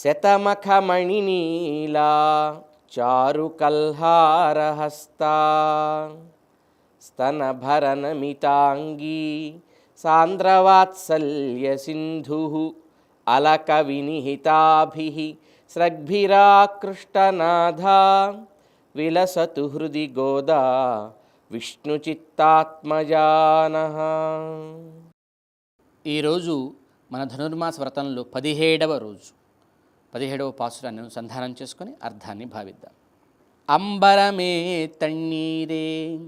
శతమఖమణినీలా చారుకల్హారహస్తా స్తనభరనమితాంగీ సాంద్రవాత్సల్యసింధు అలకవినిహితాభిः స్రగ్భిరాకృష్టనాథా విలసతు హృది గోదా విష్ణుచిత్తాత్మజాన ఈరోజు మన ధనుర్మాస వ్రతంలో పదిహేడవ రోజు. పదిహేడవ పాసురాన్ని అనుసంధానం చేసుకుని అర్థాన్ని భావిద్దాం. అంబరమే తన్నీరే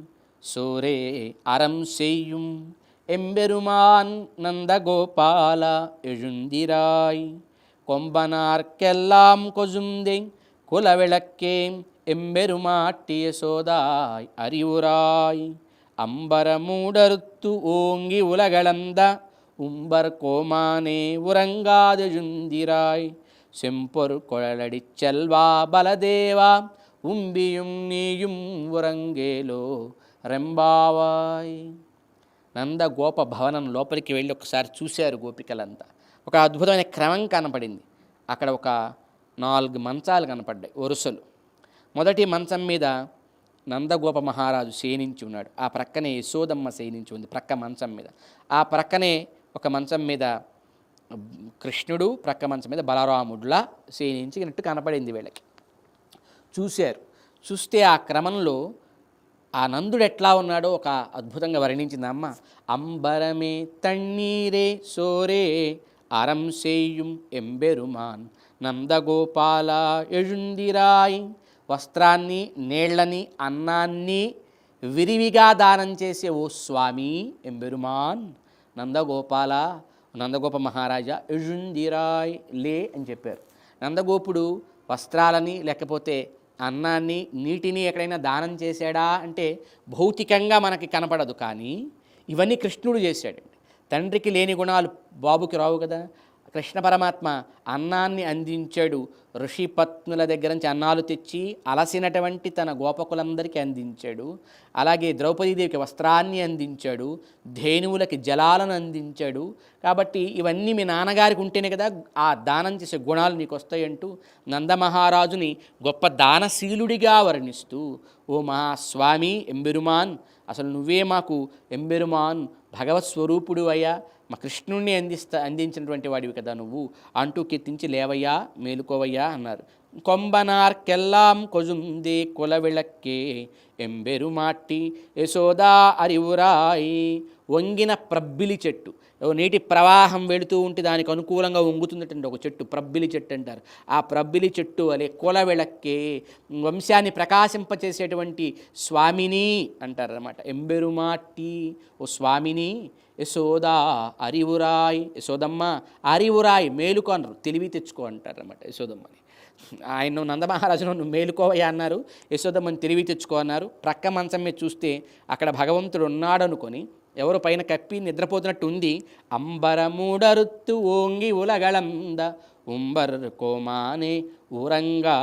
సూరే అరం సేయుం. ఎంబెరుమాన్ నందగోపాల ఎజుందిరాయ్. కొంబనార్కెల్లాం కొజుందే కులవిళక్కే ఎంబెరుమాట్టియ సోదాయ్ అరివురాయ్ అంబరమూడరుత్తు ఓంగి ఉలగళంద ఉంబర్ కోమానే ఉరంగాదజుందిరాయ్. செம்பொரு குழலடிச் செல்வா பலதேவா உம்பியும் நீயும் உறங்கேலோ రెంబావాయ్ నంద గోప భవనం లోపలికి వెళ్ళి ఒకసారి చూశారు గోపికలంతా ఒక అద్భుతమైన క్రమం కనపడింది అక్కడ ఒక నాలుగు మంచాలు కనపడ్డాయి వరుసలు మొదటి మంచం మీద నందగోప మహారాజు శయనించి ఉన్నాడు ఆ ప్రక్కనే యశోదమ్మ శయనించి ఉంది ప్రక్క మంచం మీద ఆ ప్రక్కనే ఒక మంచం మీద కృష్ణుడు ప్రక్క మంచం మీద బలరాముడులా శయనించినట్టు కనపడింది వీళ్ళకి. చూశారు. చూస్తే ఆ క్రమంలో ఆ నందుడు ఎట్లా ఉన్నాడో ఒక అద్భుతంగా వర్ణించింది. అమ్మ అంబరమే తన్నీరే సోరే అరం సేయుం ఎంబెరుమాన్ నందగోపాల ఎజుందిరాయ్ వస్త్రాన్ని నీళ్ళని అన్నాన్ని విరివిగా దానం చేసే ఓ స్వామి ఎంబెరుమాన్ నందగోపాల నందగోప మహారాజా ఎഴുందిరాయ్ లే అని చెప్పారు. నందగోపుడు వస్త్రాలని లేకపోతే అన్నాన్ని నీటిని ఎక్కడైనా దానం చేశాడా అంటే భౌతికంగా మనకి కనపడదు. కానీ ఇవన్నీ కృష్ణుడు చేశాడండి తండ్రికి లేని గుణాలు బాబుకి రావు కదా. కృష్ణ పరమాత్మ అన్నాన్ని అందించాడు. ఋషిపత్నుల దగ్గర నుంచి అన్నాలు తెచ్చి అలసినటువంటి తన గోపకులందరికీ అందించాడు. అలాగే ద్రౌపదీదేవికి వస్త్రాన్ని అందించాడు. ధేనువులకి జలాలను అందించాడు. కాబట్టి ఇవన్నీ మీ నాన్నగారికి ఉంటేనే కదా ఆ దానం చేసే గుణాలు నీకు వస్తాయంటూ నందమహారాజుని గొప్ప దానశీలుడిగా వర్ణిస్తూ ఓ మా స్వామి ఎంబెరుమాన్ అసలు నువ్వే మాకు ఎంబెరుమాన్ భగవత్ స్వరూపుడు అయ్యా మా కృష్ణుణ్ణి అందిస్తా అందించినటువంటి వాడివి కదా నువ్వు అంటూ కీర్తించి లేవయ్యా మేలుకోవయ్యా అన్నారు. கொம்பனார்க்கெல்லாம் கொழுந்தி குலவிளக்கே ఎంబెరుమాట్టి యశోదా అరివురాయి వంగిన ప్రబ్బిలి చెట్టు నీటి ప్రవాహం వెళుతూ ఉంటే దానికి అనుకూలంగా వంగుతున్నటువంటి ఒక చెట్టు ప్రబ్బిలి చెట్టు అంటారు ఆ ప్రబ్బిలి చెట్టు అనే కుల విళక్కే వంశాన్ని ప్రకాశింపచేసేటువంటి స్వామిని అంటారనమాట ఎంబెరుమాట్టి ఓ స్వామిని యశోదా అరివురాయ్ యశోదమ్మ అరివురాయ్ మేలుకొనరు తెలివి తెచ్చుకో అంటారనమాట యశోదమ్మని ఆయన నందమహారాజును నువ్వు మేలుకోవయ్యా అన్నారు. యశోదమ్మని తిరిగి తెచ్చుకో అన్నారు. ప్రక్క మంచం మీద చూస్తే అక్కడ భగవంతుడు ఉన్నాడు అనుకొని ఎవరు పైన కప్పి నిద్రపోతున్నట్టు ఉంది అంబరముడరుత్తు ఓంగి ఉలగళంద ఉంబర్ కోమానే ఊరంగాదుజుందిరాయి.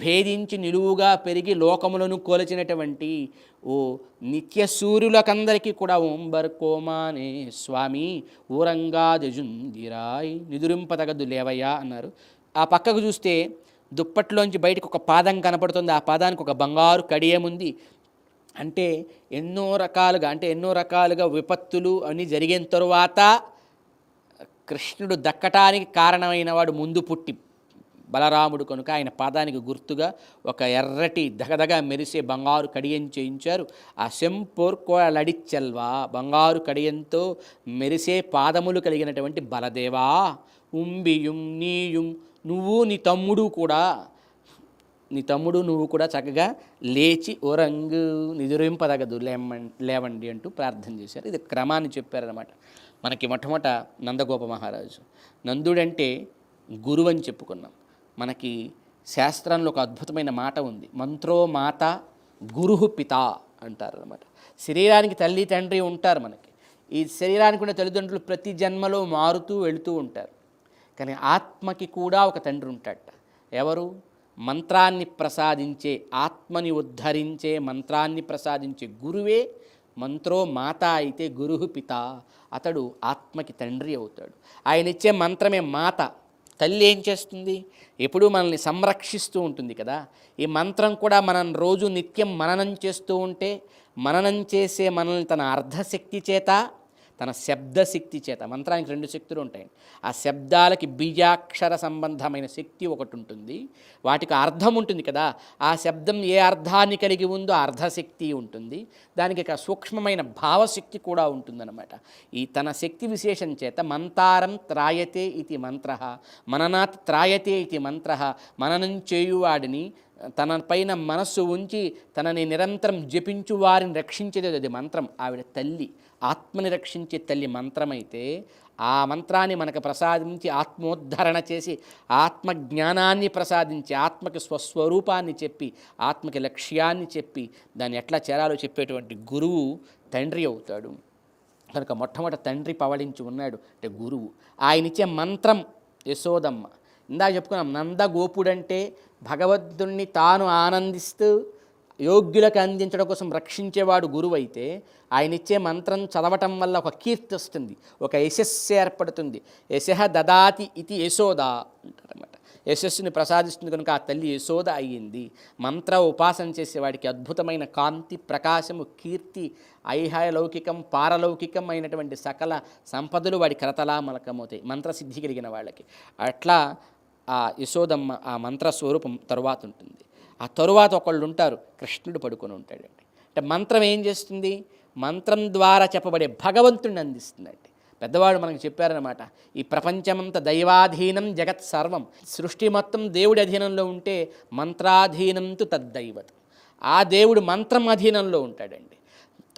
భేదించి నిలువుగా పెరిగి లోకములను కోల్చినటువంటి ఓ నిత్య సూర్యులకందరికీ కూడా ఉంబర్ కోమానే స్వామి ఊరంగా దజుందిరాయ్ నిదురింపతగదు లేవయ్యా అన్నారు. ఆ పక్కకు చూస్తే దుప్పట్లోంచి బయటకు ఒక పాదం కనపడుతుంది. ఆ పాదానికి ఒక బంగారు కడియముంది. అంటే ఎన్నో రకాలుగా అంటే ఎన్నో రకాలుగా విపత్తులు అన్నీ జరిగిన తరువాత కృష్ణుడు దక్కటానికి కారణమైన వాడు ముందు పుట్టి బలరాముడు కనుక ఆయన పాదానికి గుర్తుగా ఒక ఎర్రటి దగదగ మెరిసే బంగారు కడియం చేయించారు. ఆ సెంపోర్కోలడిచెల్వా బంగారు కడియంతో మెరిసే పాదములు కలిగినటువంటి బలదేవా. ఉంబియుం నీయుం నువ్వు నీ తమ్ముడు కూడా నీ తమ్ముడు నువ్వు కూడా చక్కగా లేచి ఓరంగు నిదురింపదగదు లేమం లేవండి అంటూ ప్రార్థన చేశారు. ఇది క్రమాన్ని చెప్పారనమాట మనకి మొట్టమొదట నందగోప మహారాజు. నందుడంటే గురువు అని చెప్పుకున్నాం. మనకి శాస్త్రంలో ఒక అద్భుతమైన మాట ఉంది. మంత్రో మాత గురు పిత అంటారు అనమాట శరీరానికి తల్లి తండ్రి ఉంటారు మనకి. ఈ శరీరానికి ఉన్న తల్లిదండ్రులు ప్రతి జన్మలో మారుతూ వెళుతూ ఉంటారు. కానీ ఆత్మకి కూడా ఒక తండ్రి ఉంటాడట. ఎవరు? మంత్రాన్ని ప్రసాదించే ఆత్మని ఉద్ధరించే మంత్రాన్ని ప్రసాదించే గురువే మంత్రో మాత అయితే గురుహు పిత. అతడు ఆత్మకి తండ్రి అవుతాడు. ఆయన ఇచ్చే మంత్రమే మాత. తల్లి ఏం చేస్తుంది? ఎప్పుడూ మనల్ని సంరక్షిస్తూ ఉంటుంది కదా. ఈ మంత్రం కూడా మనం రోజు నిత్యం మననం చేస్తూ ఉంటే మననం చేసే మనల్ని తన అర్ధశక్తి చేత తన శబ్దశక్తి చేత మంత్రానికి రెండు శక్తులు ఉంటాయి. ఆ శబ్దాలకి బీజాక్షర సంబంధమైన శక్తి ఒకటి ఉంటుంది. వాటికి అర్థం ఉంటుంది కదా. ఆ శబ్దం ఏ అర్థాన్ని కలిగి ఉందో అర్ధశక్తి ఉంటుంది. దానికి ఒక సూక్ష్మమైన భావశక్తి కూడా ఉంటుందన్నమాట. ఈ తన శక్తి విశేషం చేత మంతారం త్రాయతే ఇది మంత్ర మననాత్ త్రాయతే ఇది మంత్ర మననం చేయువాడిని తన పైన మనస్సు ఉంచి తనని నిరంతరం జపించు వారిని రక్షించేది అది మంత్రం. ఆవిడ తల్లి. ఆత్మని రక్షించే తల్లి మంత్రమైతే ఆ మంత్రాన్ని మనకు ప్రసాదించి ఆత్మోద్ధరణ చేసి ఆత్మ జ్ఞానాన్ని ప్రసాదించి ఆత్మకి స్వస్వరూపాన్ని చెప్పి ఆత్మకి లక్ష్యాన్ని చెప్పి దాన్ని ఎట్లా చేరాలో చెప్పేటువంటి గురువు తండ్రి అవుతాడు. కనుక మొట్టమొదటి తండ్రి పవళించి ఉన్నాడు అంటే గురువు. ఆయన ఇచ్చే మంత్రం యశోదమ్మ. ఇందా చెప్పుకున్నాం నందగోపుడంటే భగవద్దుణ్ణి తాను ఆనందిస్తూ యోగ్యులకు అందించడం కోసం రక్షించేవాడు గురువు అయితే ఆయన ఇచ్చే మంత్రం చదవటం వల్ల ఒక కీర్తి వస్తుంది ఒక యశస్సు ఏర్పడుతుంది. యశ దదాతి ఇది యశోద అంటారన్నమాట. యశస్సుని ప్రసాదిస్తుంది కనుక ఆ తల్లి యశోద అయ్యింది. మంత్ర ఉపాసన చేసేవాడికి అద్భుతమైన కాంతి ప్రకాశము కీర్తి ఐహాయలౌకికం పారలౌకికం అయినటువంటి సకల సంపదలు వాడి కరతలామలకమవుతాయి మంత్రసిద్ధి కలిగిన వాళ్ళకి. అట్లా ఆ యశోదమ్మ ఆ మంత్ర స్వరూపం తరువాత ఉంటుంది. ఆ తరువాత ఒకళ్ళు ఉంటారు కృష్ణుడు పడుకొని ఉంటాడండి. అంటే మంత్రం ఏం చేస్తుంది? మంత్రం ద్వారా చెప్పబడే భగవంతుడిని అందిస్తుందండి. పెద్దవాడు మనకు చెప్పారనమాట ఈ ప్రపంచమంతా దైవాధీనం జగత్ సర్వం. సృష్టి మొత్తం దేవుడి అధీనంలో ఉంటే మంత్రాధీనంతు తద్దైవతం. ఆ దేవుడు మంత్రం అధీనంలో ఉంటాడండి.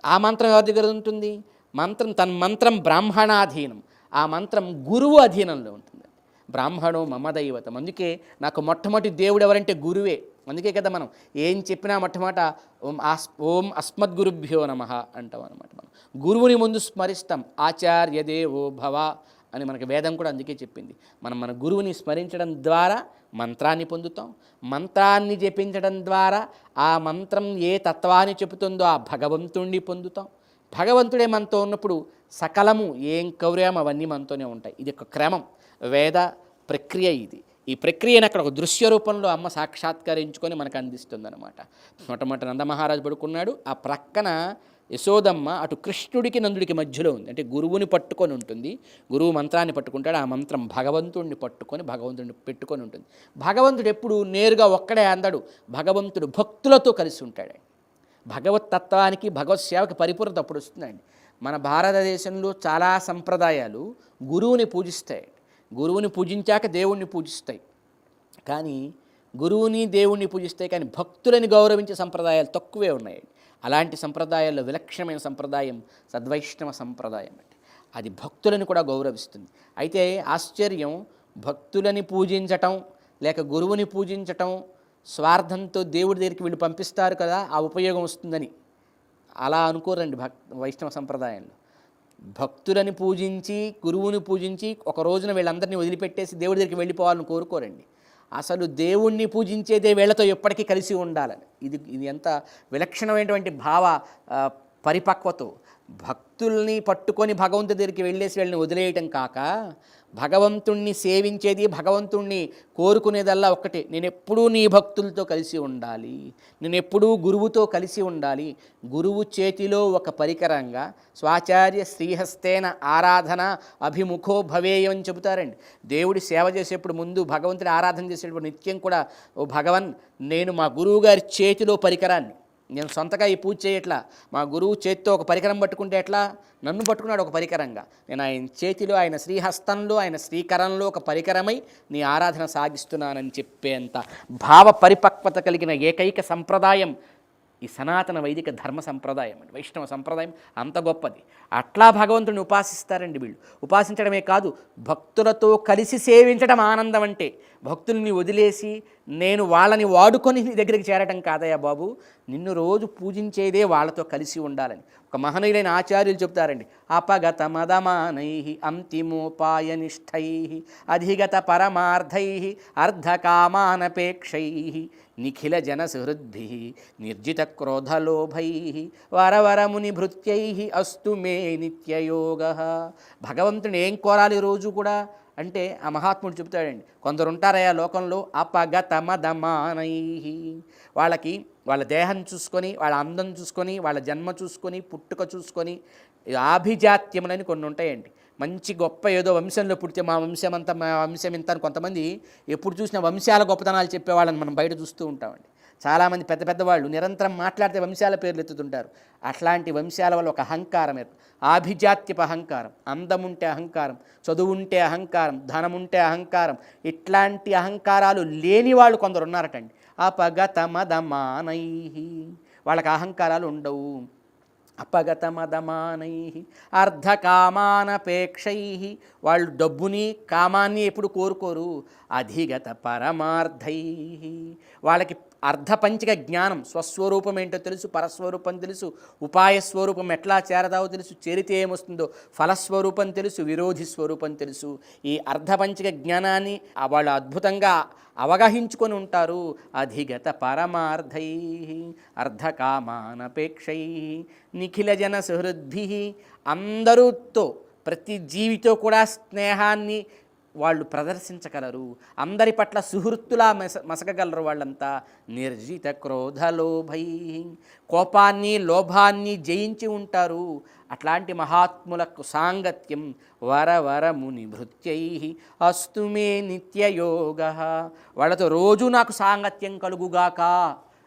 ఆ మంత్రం ఎవరి దగ్గర ఉంటుంది? మంత్రం తన మంత్రం బ్రాహ్మణాధీనం. ఆ మంత్రం గురువు అధీనంలో ఉంటుంది బ్రాహ్మణో మమ దైవతం అందుకే నాకు మొట్టమొదటి దేవుడు ఎవరంటే గురువే. అందుకే కదా మనం ఏం చెప్పినా మొట్టమాట ఓం ఆస్ ఓం అస్మద్గురుభ్యో నమ అంటాం అనమాట మనం. గురువుని ముందు స్మరిస్తాం. ఆచార్య దేవో భవ అని మనకి వేదం కూడా అందుకే చెప్పింది. మనం మన గురువుని స్మరించడం ద్వారా మంత్రాన్ని పొందుతాం. మంత్రాన్ని జపించడం ద్వారా ఆ మంత్రం ఏ తత్వాన్ని చెబుతుందో ఆ భగవంతుణ్ణి పొందుతాం. భగవంతుడే మనతో ఉన్నప్పుడు సకలము ఏం కౌర్యం అవన్నీ మనతోనే ఉంటాయి. ఇది ఒక క్రమం. వేద ప్రక్రియ ఇది. ఈ ప్రక్రియను అక్కడ ఒక దృశ్య రూపంలో అమ్మ సాక్షాత్కరించుకొని మనకు అందిస్తుంది అనమాట మొట్టమొదటి నందమహారాజు పడుకున్నాడు. ఆ ప్రక్కన యశోదమ్మ అటు కృష్ణుడికి నందుడికి మధ్యలో ఉంది. అంటే గురువుని పట్టుకొని ఉంటుంది. గురువు మంత్రాన్ని పట్టుకుంటాడు. ఆ మంత్రం భగవంతుడిని పట్టుకొని భగవంతుడిని పెట్టుకొని ఉంటుంది. భగవంతుడు ఎప్పుడు నేరుగా ఒక్కడే అందడు. భగవంతుడు భక్తులతో కలిసి ఉంటాడు. భగవత్ తత్వానికి భగవత్ సేవకి పరిపూర్ణత అప్పుడు వస్తుందండి. మన భారతదేశంలో చాలా సంప్రదాయాలు గురువుని పూజిస్తాయి. గురువుని పూజించాక దేవుణ్ణి పూజిస్తాయి. కానీ గురువుని దేవుణ్ణి పూజిస్తాయి కానీ భక్తులని గౌరవించే సంప్రదాయాలు తక్కువే ఉన్నాయి. అలాంటి సంప్రదాయాల్లో విలక్షణమైన సంప్రదాయం సద్వైష్ణవ సంప్రదాయం అండి. అది భక్తులను కూడా గౌరవిస్తుంది. అయితే ఆశ్చర్యం భక్తులని పూజించటం లేక గురువుని పూజించటం స్వార్థంతో దేవుడి దగ్గరికి వీళ్ళు పంపిస్తారు కదా ఆ ఉపయోగం వస్తుందని. అలా అనుకోరండి భక్ వైష్ణవ సంప్రదాయంలో. భక్తులని పూజించి గురువుని పూజించి ఒక రోజున వీళ్ళందరినీ వదిలిపెట్టేసి దేవుడి దగ్గరికి వెళ్ళిపోవాలని కోరుకోరండి. అసలు దేవుణ్ణి పూజించేదే వీళ్ళతో ఎప్పటికీ కలిసి ఉండాలని. ఇది ఇది ఎంత విలక్షణమైనటువంటి భావ పరిపక్వతో. భక్తుల్ని పట్టుకొని భగవంతుడి దగ్గరికి వెళ్ళేసి వీళ్ళని వదిలేయటం కాక భగవంతుణ్ణి సేవించేది భగవంతుణ్ణి కోరుకునేదల్లా ఒక్కటే. నేను ఎప్పుడూ నీ భక్తులతో కలిసి ఉండాలి. నేను ఎప్పుడూ గురువుతో కలిసి ఉండాలి. గురువు చేతిలో ఒక పరికరంగా స్వాచార్య శ్రీహస్తేన ఆరాధన అభిముఖో భవేయం అని చెబుతారండి. దేవుడి సేవ చేసేప్పుడు ముందు భగవంతుడి ఆరాధన చేసేటప్పుడు నిత్యం కూడా ఓ భగవన్ నేను మా గురువు గారి చేతిలో పరికరాన్ని నేను సొంతగా ఈ పూజ చేయట్లా మా గురువు చేతితో ఒక పరికరం పట్టుకుంటే ఎట్లా? నన్ను పట్టుకున్నాడు ఒక పరికరంగా. నేను ఆయన చేతిలో ఆయన శ్రీహస్తంలో ఆయన శ్రీకరంలో ఒక పరికరమై నీ ఆరాధన సాగిస్తున్నానని చెప్పేంత భావ పరిపక్వత కలిగిన ఏకైక సంప్రదాయం ఈ సనాతన వైదిక ధర్మ సంప్రదాయం అండి. వైష్ణవ సంప్రదాయం అంత గొప్పది. అట్లా భగవంతుడిని ఉపాసిస్తారండి వీళ్ళు. ఉపాసించడమే కాదు భక్తులతో కలిసి సేవించడం ఆనందం అంటే. భక్తుల్ని వదిలేసి నేను వాళ్ళని వాడుకొని నీ దగ్గరికి చేరటం కాదయ్యా బాబు. నిన్ను రోజు పూజించేదే వాళ్ళతో కలిసి ఉండాలని. ఒక మహనీయులైన ఆచార్యులు చెప్తారండి అపగత మదమానై అంతిమోపాయ అధిగత పరమార్థై అర్ధకామానపేక్షై నిఖిల జనసుహృద్భి నిర్జిత క్రోధలోభై వరవరముని భృత్యై అస్తు మే నిత్యయోగ. భగవంతుని ఏం కోరాలి రోజు కూడా? అంటే ఆ మహాత్ముడు చెబుతాడండి కొందరు ఉంటారయ్యా లోకంలో అపగత మదమానై వాళ్ళకి వాళ్ళ దేహం చూసుకొని వాళ్ళ అందం చూసుకొని వాళ్ళ జన్మ చూసుకొని పుట్టుక చూసుకొని ఆభిజాత్యములని కొన్ని ఉంటాయండి. మంచి గొప్ప ఏదో వంశంలో పుడితే మా వంశం అంతా మా వంశం ఇంత అని కొంతమంది ఎప్పుడు చూసినా వంశాల గొప్పతనాలు చెప్పేవాళ్ళని మనం బయట చూస్తూ ఉంటామండి. చాలామంది పెద్ద పెద్ద వాళ్ళు నిరంతరం మాట్లాడితే వంశాల పేర్లు ఎత్తుతుంటారు. అట్లాంటి వంశాల వల్ల ఒక అహంకారం ఆభిజాత్యపు అహంకారం అందముంటే అహంకారం చదువుంటే అహంకారం ధనముంటే అహంకారం ఇట్లాంటి అహంకారాలు లేని వాళ్ళు కొందరు ఉన్నారటండి. అపగత మదమానై వాళ్ళకి అహంకారాలు ఉండవు. అపగతమదమానై అర్ధకామానపేక్షై వాళ్ళు డబ్బుని కామాన్ని ఎప్పుడు కోరుకోరు. అధిగత పరమార్థై వాళ్ళకి అర్ధపంచిక జ్ఞానం స్వస్వరూపం ఏంటో తెలుసు పరస్వరూపం తెలుసు ఉపాయ స్వరూపం ఎట్లా చేరదావో తెలుసు చేరితే ఏమొస్తుందో ఫలస్వరూపం తెలుసు విరోధి స్వరూపం తెలుసు. ఈ అర్ధపంచిక జ్ఞానాన్ని వాళ్ళు అద్భుతంగా అవగాహించుకొని ఉంటారు. అధిగత పరమార్థై అర్ధకామానపేక్షై నిఖిల జన సుహృద్భి అందరూతో ప్రతి జీవితో కూడా స్నేహాన్ని వాళ్ళు ప్రదర్శించగలరు. అందరి పట్ల సుహృత్తులా మెస మసకగలరు వాళ్ళంతా. నిర్జిత క్రోధలోభై కోపాన్ని లోభాన్ని జయించి ఉంటారు. అట్లాంటి మహాత్ములకు సాంగత్యం వరవరముని భృత్యై అస్తుమే నిత్యయోగ. వాళ్ళతో రోజు నాకు సాంగత్యం కలుగుగాక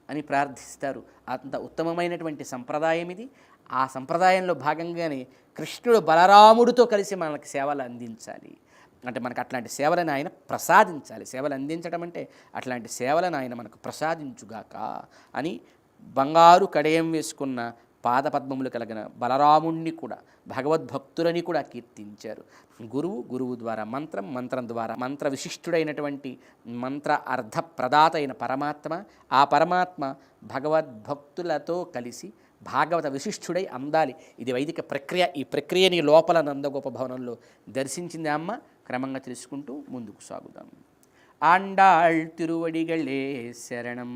అని ప్రార్థిస్తారు. అంత ఉత్తమమైనటువంటి సంప్రదాయం ఇది. ఆ సంప్రదాయంలో భాగంగానే కృష్ణుడు బలరాముడితో కలిసి మనకు సేవలు అందించాలి. అంటే మనకు అట్లాంటి సేవలను ఆయన ప్రసాదించాలి. సేవలు అందించడం అంటే అట్లాంటి సేవలను ఆయన మనకు ప్రసాదించుగాక అని బంగారు కడయం వేసుకున్న పాదపద్మములు కలిగిన బలరాముణ్ణి కూడా భగవద్భక్తులని కూడా కీర్తించారు. గురువు గురువు ద్వారా మంత్రం మంత్రం ద్వారా మంత్ర విశిష్టుడైనటువంటి మంత్ర అర్ధ ప్రదాత అయిన పరమాత్మ ఆ పరమాత్మ భగవద్భక్తులతో కలిసి భాగవత విశిష్టుడై అందాలి. ఇది వైదిక ప్రక్రియ. ఈ ప్రక్రియని లోపల నందగోప భవనంలో దర్శించింది అమ్మ క్రమంగా తెలుసుకుంటూ ముందుకు సాగుదాం. ఆండాళ్ తిరువడిగళే శరణం.